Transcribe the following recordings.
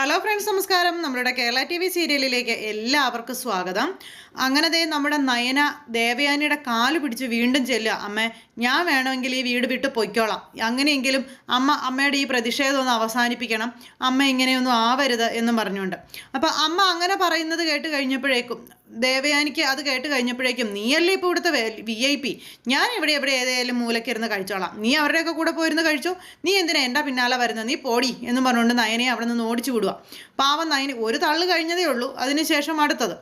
Hello friends നമസ്കാരം. നമ്മുടെ Kerala T V സീരിയലിലേക്ക് എല്ലാവർക്കും സ്വാഗതം. അങ്ങനെ ദേ നമ്മുടെ നയന ദേവയാനിയുടെ കാൽ പിടിച്ച് വീണ്ടും ചെല്ലുക. അമ്മ ഞാൻ വേണമെങ്കിൽ ഈ വീട് വിട്ട് പൊയ്ക്കോളാം. അങ്ങനെയെങ്കിലും അമ്മ അമ്മയുടെ ഈ പ്രതിഷേധം ഒന്ന് അവസാനിപ്പിക്കണം. അമ്മ ഇങ്ങനെയൊന്നും ആവരുത് എന്നും പറഞ്ഞുകൊണ്ട്. അപ്പോൾ അമ്മ അങ്ങനെ പറയുന്നത് കേട്ട് കഴിഞ്ഞപ്പോഴേക്കും ദേവയാനിക്ക് അത് കേട്ട് കഴിഞ്ഞപ്പോഴേക്കും നീയല്ലേ ഇപ്പോൾ ഇവിടുത്തെ വി ഐ പി ഞാൻ ഇവിടെ എവിടെ ഏതായാലും മൂലക്കിരുന്ന് കഴിച്ചോളാം. നീ അവരുടെയൊക്കെ കൂടെ പോയിരുന്ന് കഴിച്ചോ? നീ എന്തിനാ എന്റെ പിന്നാലെ വരുന്നത് നീ പോടി എന്ന് പറഞ്ഞുകൊണ്ട് നയനെ അവിടെ നിന്ന് ഓടിച്ചു വിടുക പാവം നയന് ഒരു തള്ളു കഴിഞ്ഞതേ ഉള്ളൂ അതിനുശേഷം അടുത്തത്.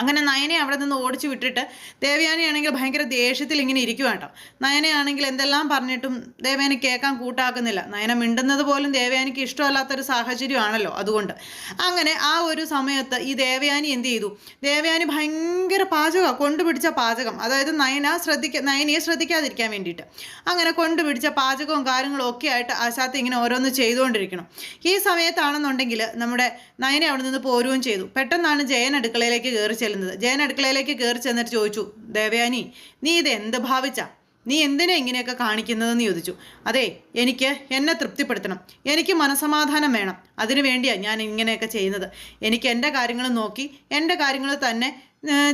അങ്ങനെ നയനെ അവിടെ നിന്ന് ഓടിച്ചു വിട്ടിട്ട് ദേവയാനിയാണെങ്കിൽ ഭയങ്കര ദേഷ്യത്തിൽ ഇങ്ങനെ ഇരിക്കുക കേട്ടോ. നയനയാണെങ്കിൽ എന്തെല്ലാം പറഞ്ഞിട്ടും ദേവയാനി കേൾക്കാൻ കൂട്ടാക്കുന്നില്ല. നയന മിണ്ടുന്നത് പോലും ദേവയാനിക്ക് ഇഷ്ടമല്ലാത്തൊരു സാഹചര്യമാണല്ലോ അതുകൊണ്ട്. അങ്ങനെ ആ ഒരു സമയത്ത് ഈ ദേവയാനി എന്ത് ചെയ്തു? ദേവയാനി ഭയങ്കര പാചകം കൊണ്ടുപിടിച്ച പാചകം. അതായത് നയന ശ്രദ്ധിക്ക നയനയെ ശ്രദ്ധിക്കാതിരിക്കാൻ വേണ്ടിയിട്ട്. അങ്ങനെ കൊണ്ടുപിടിച്ച പാചകവും കാര്യങ്ങളും ഒക്കെ ആയിട്ട് ആശാത്ത് ഇങ്ങനെ ഓരോന്ന് ചെയ്തുകൊണ്ടിരിക്കണം. ഈ സമയത്താണെന്നുണ്ടെങ്കിൽ നമ്മുടെ നയന അവിടെ നിന്ന് പോരുകയും ചെയ്തു. പെട്ടെന്നാണ് ജയൻ അടുക്കളയിലേക്ക് കയറി ചെല്ലുന്നത്. ജയൻ അടുക്കളയിലേക്ക് കയറി ചെന്നിട്ട് ചോദിച്ചു ദേവയാനി നീ ഇത് എന്ത് ഭാവിച്ച? നീ എന്തിനാ ഇങ്ങനെയൊക്കെ കാണിക്കുന്നതെന്ന് ചോദിച്ചു. അതെ എനിക്ക് എന്നെ തൃപ്തിപ്പെടുത്തണം. എനിക്ക് മനസമാധാനം വേണം. അതിനു വേണ്ടിയാണ് ഞാൻ ഇങ്ങനെയൊക്കെ ചെയ്യുന്നത്. എനിക്ക് എന്റെ കാര്യങ്ങൾ നോക്കി എന്റെ കാര്യങ്ങൾ തന്നെ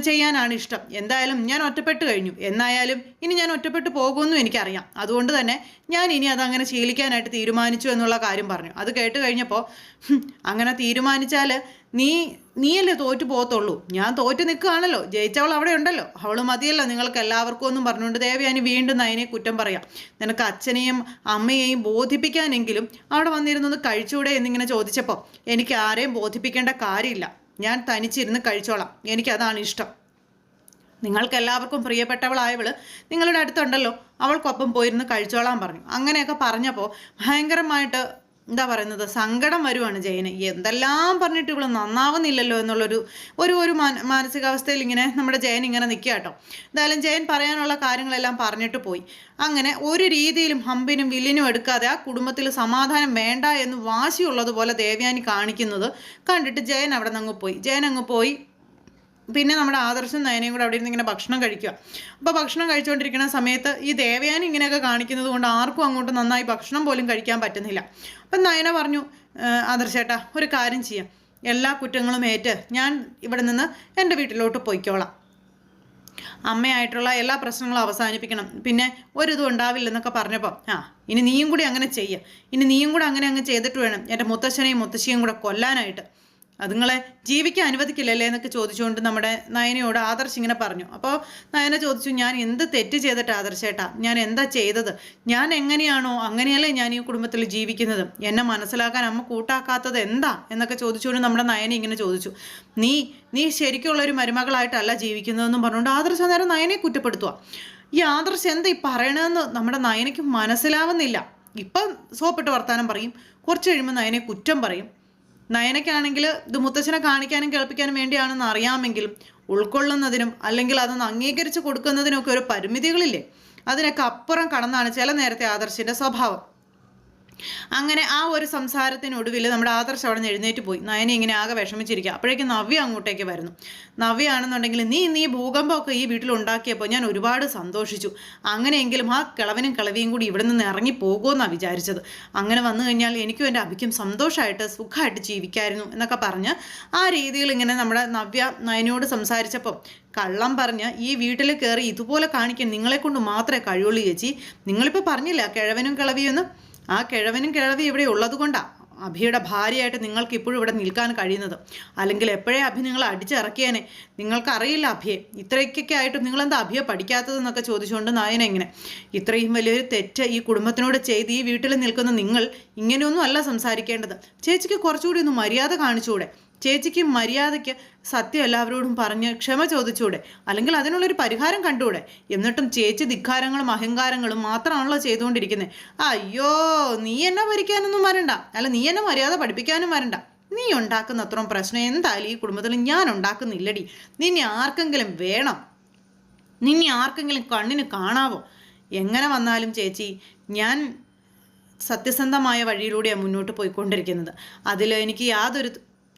ചെയ്യാനാണ് ഇഷ്ടം. എന്തായാലും ഞാൻ ഒറ്റപ്പെട്ട് കഴിഞ്ഞു. എന്നായാലും ഇനി ഞാൻ ഒറ്റപ്പെട്ട് പോകുമെന്നും എനിക്കറിയാം. അതുകൊണ്ട് തന്നെ ഞാൻ ഇനി അതങ്ങനെ ശീലിക്കാനായിട്ട് തീരുമാനിച്ചു എന്നുള്ള കാര്യം പറഞ്ഞു. അത് കേട്ട് കഴിഞ്ഞപ്പോൾ അങ്ങനെ തീരുമാനിച്ചാൽ നീ നീയല്ലേ തോറ്റു പോകത്തുള്ളൂ. ഞാൻ തോറ്റു നിൽക്കുകയാണല്ലോ. ജയിച്ചവൾ അവിടെ ഉണ്ടല്ലോ. അവൾ മതിയല്ലോ നിങ്ങൾക്ക് എല്ലാവർക്കും ഒന്നും പറഞ്ഞുകൊണ്ട് ദേവയാനി വീണ്ടും നയനെ കുറ്റം പറയാം. നിനക്ക് അച്ഛനെയും അമ്മയെയും ബോധിപ്പിക്കാനെങ്കിലും അവിടെ വന്നിരുന്നത് കഴിച്ചൂടെ എന്നിങ്ങനെ ചോദിച്ചപ്പോൾ എനിക്ക് ആരെയും ബോധിപ്പിക്കേണ്ട കാര്യമില്ല. ഞാൻ തനിച്ചിരുന്ന് കഴിച്ചോളാം. എനിക്കതാണ് ഇഷ്ടം. നിങ്ങൾക്ക് എല്ലാവർക്കും പ്രിയപ്പെട്ടവളായവൾ നിങ്ങളുടെ അടുത്തുണ്ടല്ലോ. അവൾക്കൊപ്പം പോയിരുന്ന് കഴിച്ചോളാൻ പറഞ്ഞു. അങ്ങനെയൊക്കെ പറഞ്ഞപ്പോൾ ഭയങ്കരമായിട്ട് എന്താ പറയുന്നത്? സങ്കടം വരുവാണ് ജയന്. എന്തെല്ലാം പറഞ്ഞിട്ട് ഇവൾ നന്നാവുന്നില്ലല്ലോ എന്നുള്ളൊരു ഒരു ഒരു മാന- മാനസികാവസ്ഥയിൽ ഇങ്ങനെ നമ്മുടെ ജയൻ ഇങ്ങനെ നിൽക്കുക കേട്ടോ. എന്തായാലും ജയൻ പറയാനുള്ള കാര്യങ്ങളെല്ലാം പറഞ്ഞിട്ട് പോയി. അങ്ങനെ ഒരു രീതിയിലും ഹമ്പിനും വില്ലിനും എടുക്കാതെ ആ കുടുംബത്തിൽ സമാധാനം വേണ്ട എന്ന് വാശിയുള്ളതുപോലെ ദേവ്യാനി കാണിക്കുന്നത് കണ്ടിട്ട് ജയൻ അവിടെ നിന്ന് അങ്ങ് പോയി. ജയൻ അങ്ങ് പോയി. പിന്നെ നമ്മുടെ ആദർശം നയനയും കൂടെ അവിടെ ഇരുന്ന് ഇങ്ങനെ ഭക്ഷണം കഴിക്കുക. അപ്പോൾ ഭക്ഷണം കഴിച്ചുകൊണ്ടിരിക്കുന്ന സമയത്ത് ഈ ദേവയാനി ഇങ്ങനെയൊക്കെ കാണിക്കുന്നത് കൊണ്ട് ആർക്കും അങ്ങോട്ട് നന്നായി ഭക്ഷണം പോലും കഴിക്കാൻ പറ്റുന്നില്ല. അപ്പം നയന പറഞ്ഞു ആദർശേട്ടാ ഒരു കാര്യം ചെയ്യാം. എല്ലാ കുറ്റങ്ങളും ഏറ്റ്. ഞാൻ ഇവിടെ നിന്ന് എന്റെ വീട്ടിലോട്ട് പോയിക്കോളാം. അമ്മയായിട്ടുള്ള എല്ലാ പ്രശ്നങ്ങളും അവസാനിപ്പിക്കണം. പിന്നെ ഒരിതും ഉണ്ടാവില്ലെന്നൊക്കെ പറഞ്ഞപ്പോൾ ആ ഇനി നീയും കൂടി അങ്ങനെ ചെയ്യുക ഇനി നീയും കൂടി അങ്ങനെ അങ്ങ് ചെയ്തിട്ട് വേണം. എന്റെ മുത്തശ്ശനെയും മുത്തശ്ശിയും കൂടെ കൊല്ലാനായിട്ട്. അതുങ്ങളെ ജീവിക്കാൻ അനുവദിക്കില്ലല്ലേ എന്നൊക്കെ ചോദിച്ചുകൊണ്ട് നമ്മുടെ നയനയോട് ആദർശ് ഇങ്ങനെ പറഞ്ഞു. അപ്പോൾ നയന ചോദിച്ചു ഞാൻ എന്ത് തെറ്റ് ചെയ്തിട്ട് ആദർശേട്ടാ ഞാൻ എന്താ ചെയ്തത്? ഞാൻ എങ്ങനെയാണോ അങ്ങനെയല്ലേ ഞാൻ ഈ കുടുംബത്തിൽ ജീവിക്കുന്നത്? എന്നെ മനസ്സിലാക്കാൻ അമ്മ കൂട്ടാക്കാത്തത് എന്താ? എന്നൊക്കെ ചോദിച്ചുകൊണ്ട് നമ്മുടെ നയന ഇങ്ങനെ ചോദിച്ചു. നീ നീ ശരിക്കുള്ള ഒരു മരുമകളായിട്ടല്ല ജീവിക്കുന്നതെന്നും പറഞ്ഞുകൊണ്ട് ആദർശ നേരം നയനെ കുറ്റപ്പെടുത്തുക ഈ ആദർശ് എന്താ ഈ പറയണതെന്ന് നമ്മുടെ നയനയ്ക്ക് മനസ്സിലാവുന്നില്ല. ഇപ്പം സോപ്പിട്ട് വർത്താനം പറയും. കുറച്ച് കഴിയുമ്പോൾ നയനെ കുറ്റം പറയും. നയനയ്ക്കാണെങ്കിൽ ഇത് മുത്തച്ഛനെ കാണിക്കാനും കേൾപ്പിക്കാനും വേണ്ടിയാണെന്ന് അറിയാമെങ്കിലും ഉൾക്കൊള്ളുന്നതിനും അല്ലെങ്കിൽ അതൊന്ന് അംഗീകരിച്ച് കൊടുക്കുന്നതിനൊക്കെ ഒരു പരിമിതികളില്ലേ? അതിനൊക്കെ അപ്പുറം കടന്നാണ് ചില നേരത്തെ ആദർശിന്റെ സ്വഭാവം. അങ്ങനെ ആ ഒരു സംസാരത്തിനൊടുവിൽ നമ്മുടെ ആദർശ് അവിടെ നിന്ന് എഴുന്നേറ്റ് പോയി. നയന ഇങ്ങനെ ആകെ വിഷമിച്ചിരിക്കുക. അപ്പോഴേക്കും നവ്യ അങ്ങോട്ടേക്ക് വരുന്നു. നവ്യ ആണെന്നുണ്ടെങ്കിൽ നീ നീ ഭൂകമ്പമൊക്കെ ഈ വീട്ടിൽ ഉണ്ടാക്കിയപ്പോൾ ഞാൻ ഒരുപാട് സന്തോഷിച്ചു. അങ്ങനെയെങ്കിലും ആ കിളവനും കിളവിയും കൂടി ഇവിടെ നിന്ന് ഇറങ്ങി പോകുമെന്നാണ് വിചാരിച്ചത്. അങ്ങനെ വന്നു കഴിഞ്ഞാൽ എനിക്കും എന്റെ അഭിക്കും സന്തോഷമായിട്ട് സുഖമായിട്ട് ജീവിക്കായിരുന്നു എന്നൊക്കെ പറഞ്ഞ് ആ രീതിയിൽ ഇങ്ങനെ നമ്മുടെ നവ്യ നയനോട് സംസാരിച്ചപ്പം കള്ളം പറഞ്ഞ് ഈ വീട്ടിൽ കയറി ഇതുപോലെ കാണിക്കാൻ നിങ്ങളെ കൊണ്ട് മാത്രമേ കഴിയുള്ളൂ ചേച്ചി. നിങ്ങളിപ്പോൾ പറഞ്ഞില്ല കിഴവനും കിളവിയൊന്നും ആ കിഴവനും കിഴവി ഇവിടെ ഉള്ളത് കൊണ്ടാണ് അഭിയുടെ ഭാര്യയായിട്ട് നിങ്ങൾക്ക് ഇപ്പോഴും ഇവിടെ നിൽക്കാൻ കഴിയുന്നത്. അല്ലെങ്കിൽ എപ്പോഴേ അഭി നിങ്ങളെ അടിച്ചിറക്കിയേനെ? നിങ്ങൾക്കറിയില്ല അഭിയെ. ഇത്രയ്ക്കൊക്കെ ആയിട്ടും നിങ്ങളെന്താ അഭിയെ പഠിക്കാത്തതെന്നൊക്കെ ചോദിച്ചുകൊണ്ട് നായന ഇങ്ങനെ. ഇത്രയും വലിയൊരു തെറ്റ് ഈ കുടുംബത്തിനോട് ചെയ്ത് ഈ വീട്ടിൽ നിൽക്കുന്ന നിങ്ങൾ ഇങ്ങനെയൊന്നും അല്ല സംസാരിക്കേണ്ടത്. ചേച്ചിക്ക് കുറച്ചുകൂടി ഒന്ന് മര്യാദ കാണിച്ചുകൂടെ ചേച്ചിക്ക് മര്യാദയ്ക്ക് സത്യം എല്ലാവരോടും പറഞ്ഞ് ക്ഷമ ചോദിച്ചൂടെ? അല്ലെങ്കിൽ അതിനുള്ളൊരു പരിഹാരം കണ്ടൂടെ എന്നിട്ടും ചേച്ചി ധിക്കാരങ്ങളും അഹങ്കാരങ്ങളും മാത്രമാണല്ലോ ചെയ്തുകൊണ്ടിരിക്കുന്നത് അയ്യോ നീ എന്നെ ഭരിക്കാനൊന്നും വരണ്ട. അല്ല നീ എന്നെ മര്യാദ പഠിപ്പിക്കാനും വരണ്ട. നീ ഉണ്ടാക്കുന്ന അത്രയും പ്രശ്നം എന്തായാലും ഈ കുടുംബത്തിൽ ഞാൻ ഉണ്ടാക്കുന്നില്ലടി. നിന്നെ ആർക്കെങ്കിലും വേണം? നിന്നെ ആർക്കെങ്കിലും കണ്ണിന് കാണാവോ? എങ്ങനെ വന്നാലും ചേച്ചി ഞാൻ സത്യസന്ധമായ വഴിയിലൂടെയാണ് മുന്നോട്ട് പോയിക്കൊണ്ടിരിക്കുന്നത്. അതിൽ എനിക്ക് യാതൊരു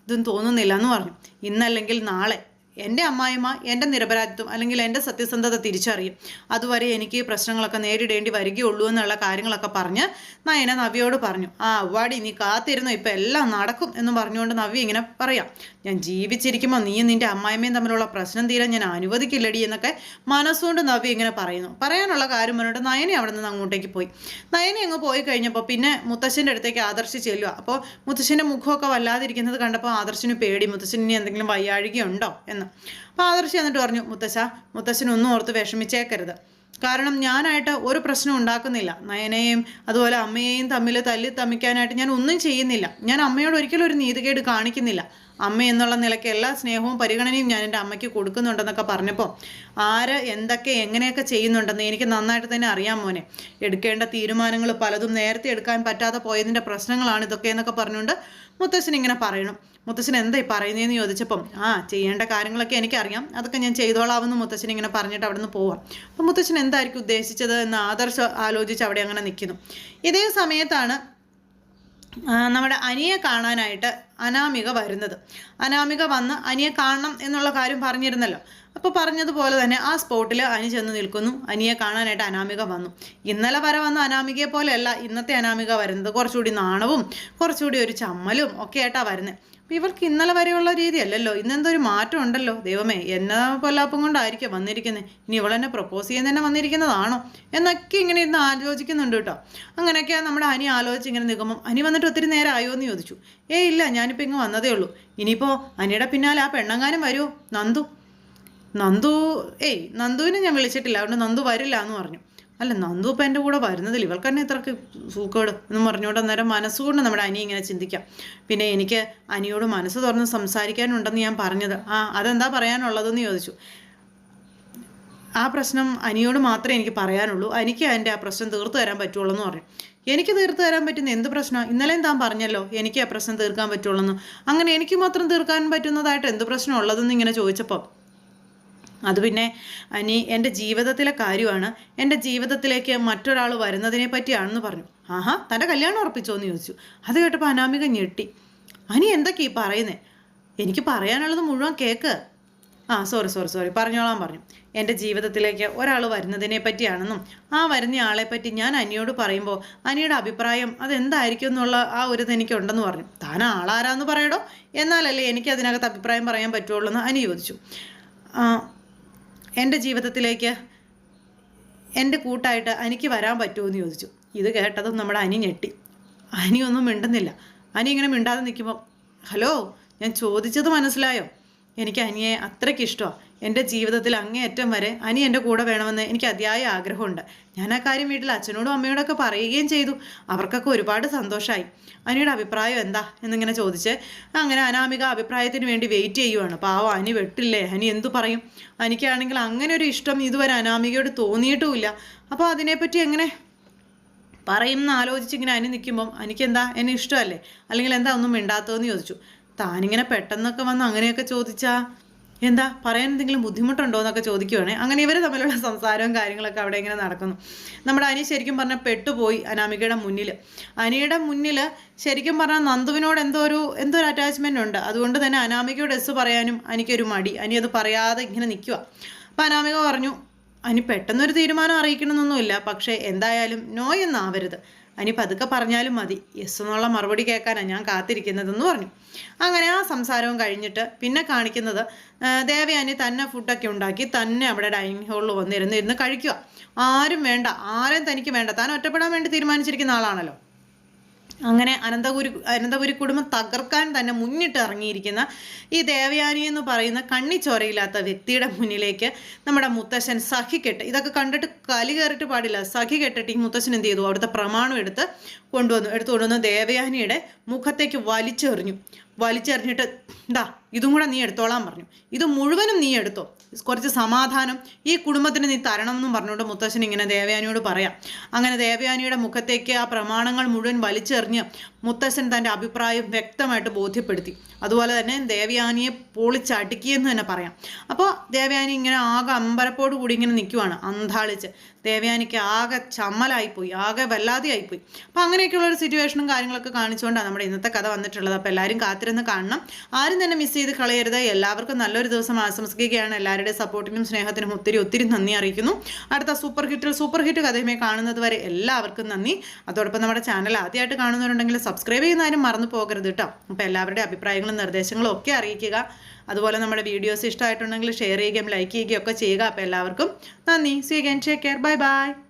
ഇതും തോന്നുന്നില്ല എന്ന് പറഞ്ഞു. ഇന്നല്ലെങ്കിൽ നാളെ എന്റെ അമ്മായിമ്മ എന്റെ നിരപരാധിത്വം അല്ലെങ്കിൽ എന്റെ സത്യസന്ധത തിരിച്ചറിയും. അതുവരെ എനിക്ക് പ്രശ്നങ്ങളൊക്കെ നേരിടേണ്ടി വരികയുള്ളൂ എന്നുള്ള കാര്യങ്ങളൊക്കെ പറഞ്ഞ് നയന നവിയോട് പറഞ്ഞു ആ വാടി നീ കാത്തിരുന്നു? ഇപ്പം എല്ലാം നടക്കും എന്ന് പറഞ്ഞുകൊണ്ട് നവി ഇങ്ങനെ പറയാം ഞാൻ ജീവിച്ചിരിക്കുമ്പോൾ നീയും നിന്റെ അമ്മായിമ്മയും തമ്മിലുള്ള പ്രശ്നം തീരാൻ ഞാൻ അനുവദിക്കില്ലടി എന്നൊക്കെ മനസ്സുകൊണ്ട് നവി ഇങ്ങനെ പറയുന്നു. പറയാനുള്ള കാര്യം പറഞ്ഞിട്ട് നയനെ അവിടെ നിന്ന് അങ്ങോട്ടേക്ക് പോയി. നയനെ അങ്ങ് പോയി കഴിഞ്ഞപ്പോൾ പിന്നെ മുത്തശ്ശന്റെ അടുത്തേക്ക് ആദർശി ചെല്ലുക അപ്പോൾ മുത്തശ്ശന്റെ മുഖമൊക്കെ വല്ലാതിരിക്കുന്നത് കണ്ടപ്പോൾ ആദർശിന് പേടി മുത്തശ്ശന് ഇനി എന്തെങ്കിലും വയ്യാഴികയുണ്ടോ? എന്ന്. അപ്പോൾ ആദർശി എന്നിട്ട് പറഞ്ഞു മുത്തശ്ശ മുത്തശ്ശനൊന്നും ഓർത്ത് വിഷമിച്ചേക്കരുത്. കാരണം ഞാനായിട്ട് ഒരു പ്രശ്നം ഉണ്ടാക്കുന്നില്ല. നയനെയും അതുപോലെ അമ്മയെയും തമ്മിൽ തല്ലി തമ്മിക്കാനായിട്ട് ഞാൻ ഒന്നും ചെയ്യുന്നില്ല. ഞാൻ അമ്മയോട് ഒരിക്കലും ഒരു നീതികേട് കാണിക്കുന്നില്ല. അമ്മ എന്നുള്ള നിലയ്ക്ക് എല്ലാ സ്നേഹവും പരിഗണനയും ഞാൻ എന്റെ അമ്മയ്ക്ക് കൊടുക്കുന്നുണ്ടെന്നൊക്കെ പറഞ്ഞപ്പോൾ ആര് എന്തൊക്കെ എങ്ങനെയൊക്കെ ചെയ്യുന്നുണ്ടെന്ന് എനിക്ക് നന്നായിട്ട് തന്നെ അറിയാം മോനെ. എടുക്കേണ്ട തീരുമാനങ്ങൾ പലതും നേരത്തെ എടുക്കാൻ പറ്റാതെ പോയതിന്റെ പ്രശ്നങ്ങളാണ് ഇതൊക്കെ എന്നൊക്കെ പറഞ്ഞുകൊണ്ട് മുത്തശ്ശൻ ഇങ്ങനെ പറയണം. മുത്തശ്ശൻ എന്താ ഈ പറയുന്നതെന്ന് ചോദിച്ചപ്പം ആ ചെയ്യേണ്ട കാര്യങ്ങളൊക്കെ എനിക്കറിയാം. അതൊക്കെ ഞാൻ ചെയ്തോളാമെന്ന് മുത്തശ്ശൻ ഇങ്ങനെ പറഞ്ഞിട്ട് അവിടെ നിന്ന് പോവാം. അപ്പം മുത്തശ്ശൻ എന്തായിരിക്കും ഉദ്ദേശിച്ചത് എന്ന് ആദർശം ആലോചിച്ച് അവിടെ അങ്ങനെ നിൽക്കുന്നു. ഇതേ സമയത്താണ് നമ്മുടെ അനിയെ കാണാനായിട്ട് അനാമിക വരുന്നത്. അനാമിക വന്ന് അനിയെ കാണണം എന്നുള്ള കാര്യം പറഞ്ഞിരുന്നല്ലോ. അപ്പോൾ പറഞ്ഞതുപോലെ തന്നെ ആ സ്പോട്ടിൽ അനി ചെന്ന് നിൽക്കുന്നു. അനിയെ കാണാനായിട്ട് അനാമിക വന്നു. ഇന്നലെ വരെ വന്ന അനാമികയെ പോലെയല്ല ഇന്നത്തെ അനാമിക വരുന്നത്. കുറച്ചുകൂടി നാണവും കുറച്ചുകൂടി ഒരു ചമ്മലും ഒക്കെ ആയിട്ടാണ് വരുന്നത് അപ്പോൾ ഇവൾക്ക് ഇന്നലെ വരെയുള്ള രീതിയല്ലല്ലോ. ഇന്നെന്തോ ഒരു മാറ്റം ഉണ്ടല്ലോ. ദൈവമേ എന്നാ കൊല്ലാപ്പം കൊണ്ടായിരിക്കും വന്നിരിക്കുന്നത് ഇനി എന്നെ പ്രപ്പോസ് ചെയ്യാൻ തന്നെ വന്നിരിക്കുന്നതാണോ? എന്നൊക്കെ ഇങ്ങനെ ഇരുന്ന് ആലോചിക്കുന്നുണ്ട് കേട്ടോ. അങ്ങനെയൊക്കെ നമ്മുടെ അനി ആലോചിച്ച് ഇങ്ങനെ നിൽക്കുമ്പം അനി വന്നിട്ട് ഒത്തിരി നേരം ആയോ എന്ന് ചോദിച്ചു. ഏ ഇല്ല ഞാനിപ്പോൾ ഇങ്ങ് വന്നതേ ഉള്ളൂ. ഇനിയിപ്പോൾ അനിയുടെ പിന്നാലെ ആ പെണ്ണങ്ങാനും വരൂ. നന്ദു. നന്ദു ഏയ് നന്ദുവിനെ ഞാൻ വിളിച്ചിട്ടില്ല. അതുകൊണ്ട് നന്ദു വരില്ല എന്ന് പറഞ്ഞു. അല്ല നന്ദു ഇപ്പം എന്റെ കൂടെ വരുന്നതിൽ ഇവൾക്ക് തന്നെ ഇത്രക്ക് സൂക്കേട് എന്ന് പറഞ്ഞുകൊണ്ട് അന്നേരം മനസ്സുകൊണ്ട് നമ്മുടെ അനി ഇങ്ങനെ ചിന്തിക്കാം. പിന്നെ എനിക്ക് അനിയോട് മനസ്സ് തുറന്ന് സംസാരിക്കാനുണ്ടെന്ന് ഞാൻ പറഞ്ഞത്. ആ അതെന്താ പറയാനുള്ളതെന്ന് ചോദിച്ചു. ആ പ്രശ്നം അനിയോട് മാത്രമേ എനിക്ക് പറയാനുള്ളൂ. എനിക്ക് എന്റെ ആ പ്രശ്നം തീർത്തു തരാൻ പറ്റുള്ളൂ എന്ന് പറഞ്ഞു. എനിക്ക് തീർത്തു തരാൻ പറ്റുന്ന എന്ത് പ്രശ്നമാണ് ഇന്നലെയും താൻ പറഞ്ഞല്ലോ എനിക്ക് ആ പ്രശ്നം തീർക്കാൻ പറ്റുള്ളൂ അങ്ങനെ എനിക്ക് മാത്രം തീർക്കാൻ പറ്റുന്നതായിട്ട് എന്ത് പ്രശ്നം ഉള്ളതെന്ന് ഇങ്ങനെ ചോദിച്ചപ്പോൾ അത് പിന്നെ അനി എന്റെ ജീവിതത്തിലെ കാര്യമാണ്. എന്റെ ജീവിതത്തിലേക്ക് മറ്റൊരാൾ വരുന്നതിനെ പറ്റിയാണെന്ന് പറഞ്ഞു. ആഹാ തന്റെ കല്യാണം ഉറപ്പിച്ചോ എന്ന് ചോദിച്ചു. അത് കേട്ടപ്പോൾ അനാമിക ഞെട്ടി. അനി എന്തൊക്കെയാ ഈ എനിക്ക് പറയാനുള്ളത് മുഴുവൻ കേക്ക്. ആ സോറി സോറി സോറി പറഞ്ഞോളാൻ പറഞ്ഞു. എന്റെ ജീവിതത്തിലേക്ക് ഒരാൾ വരുന്നതിനെ പറ്റിയാണെന്നും ആ വരുന്ന ആളെ പറ്റി ഞാൻ അനിയോട് പറയുമ്പോൾ അനിയുടെ അഭിപ്രായം അതെന്തായിരിക്കും എന്നുള്ള ആ ഒരു ഇതെനിക്കുണ്ടെന്ന് പറഞ്ഞു. താൻ ആളാരാന്ന് പറയടോ. എന്നാലല്ലേ എനിക്ക് അതിനകത്ത് അഭിപ്രായം പറയാൻ പറ്റുള്ളൂ എന്ന് അനി ചോദിച്ചു. എന്റെ ജീവിതത്തിലേക്ക് എന്റെ കൂട്ടായിട്ട് അനിക്ക് വരാൻ പറ്റുമോ എന്ന് ചോദിച്ചു. ഇത് കേട്ടതും നമ്മുടെ അനി ഞെട്ടി. അനിയൊന്നും മിണ്ടുന്നില്ല. അനി ഇങ്ങനെ മിണ്ടാതെ നിൽക്കുമ്പോൾ ഹലോ ഞാൻ ചോദിച്ചത് മനസ്സിലായോ? എനിക്ക് അനിയെ അത്രയ്ക്ക് ഇഷ്ടമാണ് എന്റെ ജീവിതത്തിൽ അങ്ങേയറ്റം വരെ അനി എന്റെ കൂടെ വേണമെന്ന് എനിക്ക് അതിയായ ആഗ്രഹമുണ്ട്. ഞാൻ ആ കാര്യം വീട്ടിൽ അച്ഛനോടും അമ്മയോടൊക്കെ പറയുകയും ചെയ്തു. അവർക്കൊക്കെ ഒരുപാട് സന്തോഷമായി അനിയുടെ അഭിപ്രായം എന്താ എന്നിങ്ങനെ ചോദിച്ച് അങ്ങനെ അനാമിക അഭിപ്രായത്തിന് വേണ്ടി വെയിറ്റ് ചെയ്യുവാണ്. പാവം അനി വെട്ടില്ലേ? അനി എന്തു പറയും? അനിക്കാണെങ്കിൽ അങ്ങനെ ഒരു ഇഷ്ടം ഇതുവരെ അനാമികയോട് തോന്നിയിട്ടുമില്ല. അപ്പോൾ അതിനെപ്പറ്റി എങ്ങനെ? പറയും എന്ന് ആലോചിച്ച് ഇങ്ങനെ അനി നിൽക്കുമ്പം എനിക്കെന്താ എന്നെ ഇഷ്ടമല്ലേ? അല്ലെങ്കിൽ എന്താ ഒന്നും മിണ്ടാത്തതെന്ന് ചോദിച്ചു. താനിങ്ങനെ പെട്ടെന്നൊക്കെ വന്ന് അങ്ങനെയൊക്കെ ചോദിച്ചാ എന്താ പറയാൻ എന്തെങ്കിലും ബുദ്ധിമുട്ടുണ്ടോ എന്നൊക്കെ ചോദിക്കുവാണേ. അങ്ങനെ ഇവർ തമ്മിലുള്ള സംസാരവും കാര്യങ്ങളൊക്കെ അവിടെ ഇങ്ങനെ നടക്കുന്നു. നമ്മുടെ അനി ശരിക്കും പറഞ്ഞാൽ പെട്ടുപോയി അനാമികയുടെ മുന്നിൽ അനിയുടെ മുന്നിൽ ശരിക്കും പറഞ്ഞാൽ നന്ദുവിനോട് എന്തോ ഒരു എന്തോ ഒരു അറ്റാച്ച്മെന്റ് ഉണ്ട്. അതുകൊണ്ട് തന്നെ അനാമികയോട് എസ് പറയാനും അനിക്കൊരു മടി. അനി അത് പറയാതെ ഇങ്ങനെ നിൽക്കുക അപ്പം അനാമിക പറഞ്ഞു അനി പെട്ടെന്നൊരു തീരുമാനം അറിയിക്കണമെന്നൊന്നുമില്ല. പക്ഷേ എന്തായാലും നോ എന്നാവരുത് അനി പതുക്കെ പറഞ്ഞാലും മതി. യെസ് എന്നുള്ള മറുപടി കേൾക്കാനാണ് ഞാൻ കാത്തിരിക്കുന്നതെന്ന് പറഞ്ഞു. അങ്ങനെ ആ സംസാരവും കഴിഞ്ഞിട്ട് പിന്നെ കാണിക്കുന്നത് ദേവയാനി തന്നെ ഫുഡൊക്കെ ഉണ്ടാക്കി തന്നെ അവിടെ ഡൈനിങ് ഹാളിൽ വന്നിരുന്ന് ഇരുന്ന് കഴിക്കുക. ആരും വേണ്ട ആരും തനിക്ക് വേണ്ട. താൻ ഒറ്റപ്പെടാൻ വേണ്ടി തീരുമാനിച്ചിരിക്കുന്ന ആളാണല്ലോ. അങ്ങനെ അനന്തപുരി അനന്തപുരി കുടുംബം തകർക്കാൻ തന്നെ മുന്നിട്ട് ഇറങ്ങിയിരിക്കുന്ന ഈ ദേവയാനി എന്ന് പറയുന്ന കണ്ണിച്ചോരയില്ലാത്ത വ്യക്തിയുടെ മുന്നിലേക്ക് നമ്മുടെ മുത്തശ്ശൻ സഖി കെട്ട് ഇതൊക്കെ കണ്ടിട്ട് കലി കയറിട്ട് പാടില്ല. സഖി കെട്ടിട്ട് ഈ മുത്തശ്ശൻ എന്ത് ചെയ്തു? അവിടുത്തെ പ്രമാണം എടുത്ത് കൊണ്ടുവന്നു. എടുത്തു കൊണ്ടുവന്ന് ദേവയാനിയുടെ മുഖത്തേക്ക് വലിച്ചെറിഞ്ഞു. വലിച്ചെറിഞ്ഞിട്ട് എന്താ ഇതും കൂടെ നീ എടുത്തോളാൻ പറഞ്ഞു. ഇത് മുഴുവനും നീ എടുത്തോ. കുറച്ച് സമാധാനം. ഈ കുടുംബത്തിന് നീ തരണം എന്നും പറഞ്ഞുകൊണ്ട് മുത്തശ്ശൻ ഇങ്ങനെ ദേവയാനിയോട് പറയാം. അങ്ങനെ ദേവയാനിയുടെ മുഖത്തേക്ക് ആ പ്രമാണങ്ങൾ മുഴുവൻ വലിച്ചെറിഞ്ഞ് മുത്തശ്ശൻ തന്റെ അഭിപ്രായം വ്യക്തമായിട്ട് ബോധ്യപ്പെടുത്തി. അതുപോലെ തന്നെ ദേവയാനിയെ പൊളിച്ചടുക്കിയെന്ന് തന്നെ പറയാം. അപ്പോൾ ദേവയാനി ഇങ്ങനെ ആകെ അമ്പരപ്പോട് കൂടി ഇങ്ങനെ നിൽക്കുവാണ് അന്താളിച്ച് ദേവയാനിക്ക് ആകെ ചമ്മലായിപ്പോയി ആകെ വല്ലാതെ ആയിപ്പോയി അപ്പോൾ അങ്ങനെയൊക്കെയുള്ള ഒരു സിറ്റുവേഷനും കാര്യങ്ങളൊക്കെ കാണിച്ചുകൊണ്ടാണ് നമ്മുടെ ഇന്നത്തെ കഥ വന്നിട്ടുള്ളത്. അപ്പോൾ എല്ലാവരും കാത്തിരുന്ന് കാണണം. ആരും തന്നെ മിസ് ചെയ്ത് കളയരുത്. എല്ലാവർക്കും നല്ലൊരു ദിവസം ആശംസിക്കുകയാണ്. എല്ലാവരുടെയും സപ്പോർട്ടിനും സ്നേഹത്തിനും ഒത്തിരി ഒത്തിരി നന്ദി അറിയിക്കുന്നു. അടുത്ത സൂപ്പർ ഹിറ്റിൽ സൂപ്പർ ഹിറ്റ് കഥയുമായി കാണുന്നത് വരെ എല്ലാവർക്കും നന്ദി. അതോടൊപ്പം നമ്മുടെ ചാനൽ ആദ്യമായിട്ട് കാണുന്നവരുണ്ടെങ്കിൽ സബ്സ്ക്രൈബ് ചെയ്യുന്നതാരും മറന്നു പോകരുത് കേട്ടോ അപ്പോൾ എല്ലാവരുടെയും അഭിപ്രായങ്ങളും നിർദ്ദേശങ്ങളും ഒക്കെ അറിയിക്കുക. അതുപോലെ നമ്മുടെ വീഡിയോസ് ഇഷ്ടമായിട്ടുണ്ടെങ്കിൽ ഷെയർ ചെയ്യുകയും ലൈക്ക് ചെയ്യുകയും ഒക്കെ ചെയ്യുക. അപ്പോൾ എല്ലാവർക്കും നന്ദി. See again take care bye bye